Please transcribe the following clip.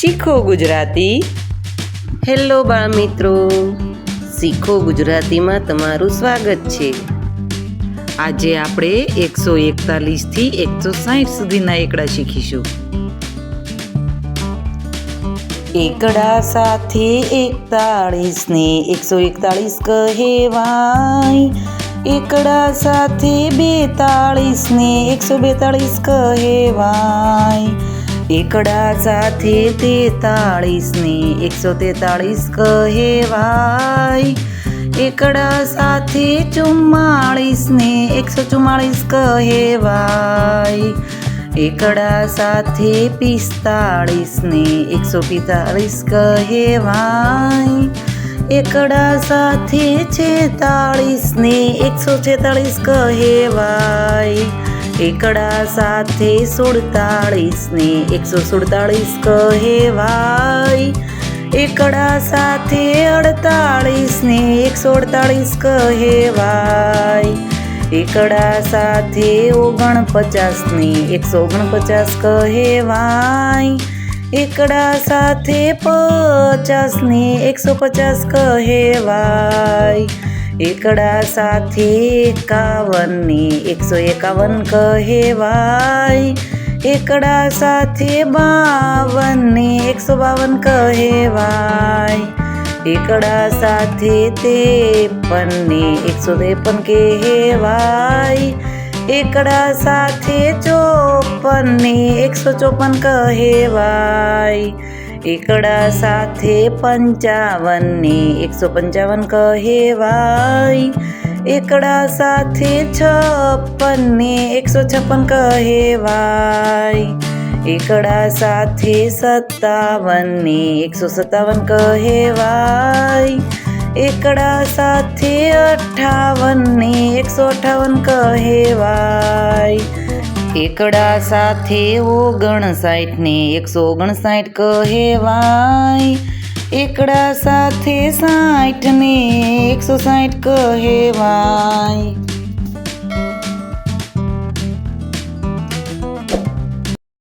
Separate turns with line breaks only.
શીખો ગુજરાતી. હેલો બાળ મિત્રો શીખો ગુજરાતીમાં તમારું સ્વાગત છે. આજે આપણે એકસો એકતાલીસથી એકસો સાઠ સુધીના એકડા શીખીશું. એકડા સાથે એકતાળીસ ને એકસો એકતાળીસ કહેવાય. એકડા સાથે બેતાળીસ ને એકસો બેતાળીસ કહેવાય. એકડા સાથે તેતાળીસને એકસો તેતાળીસ કહેવાય. એકડા સાથે ચુમ્માળીસને એકસો ચુમ્માળીસ કહેવાય. એકડા સાથે પિસ્તાળીસને એકસો પિસ્તાળીસ કહેવાય. એકડા સાથે છેતાળીસને એકસો છેતાળીસ કહેવાય. એકડા સાથે સુડતાળીસ ને એકસો સુડતાળીસ કહેવાય. એકડા સાથે અડતાળીસ ને એકસો અડતાળીસ કહેવાય. એકડા સાથે ઓગણપચાસ ને એકસો ઓગણપચાસ કહેવાય. એકડા સાથે પચાસ ને એકસો પચાસ કહેવાય. એકડા સાથે એકાવનની એકસો એકાવન કહેવાય. એકડા સાથે બાવનને એકસો બાવન કહેવાય. એકડા સાથે ત્રેપન એકસો ત્રેપન કહેવાય. એકડા સાથે ચોપનની એકસો ચોપન કહેવાય. એકડા સાથે પંચાવન ને એકસો પંચાવન કહેવાય. એકડા સાથે છપ્પન ને એકસો છપ્પન કહેવાય. એકડા સાથે સત્તાવન ને એકસો સત્તાવન કહેવાય. એકડા સાથે અઠાવન ને એકસો અઠાવન કહેવાય. એકડા સાથે ઓગણસાઠ ને એકસો ઓગણસાઠ કહેવાય. એકડા સાથે સાઠ ને એકસો સાઠ કહેવાય.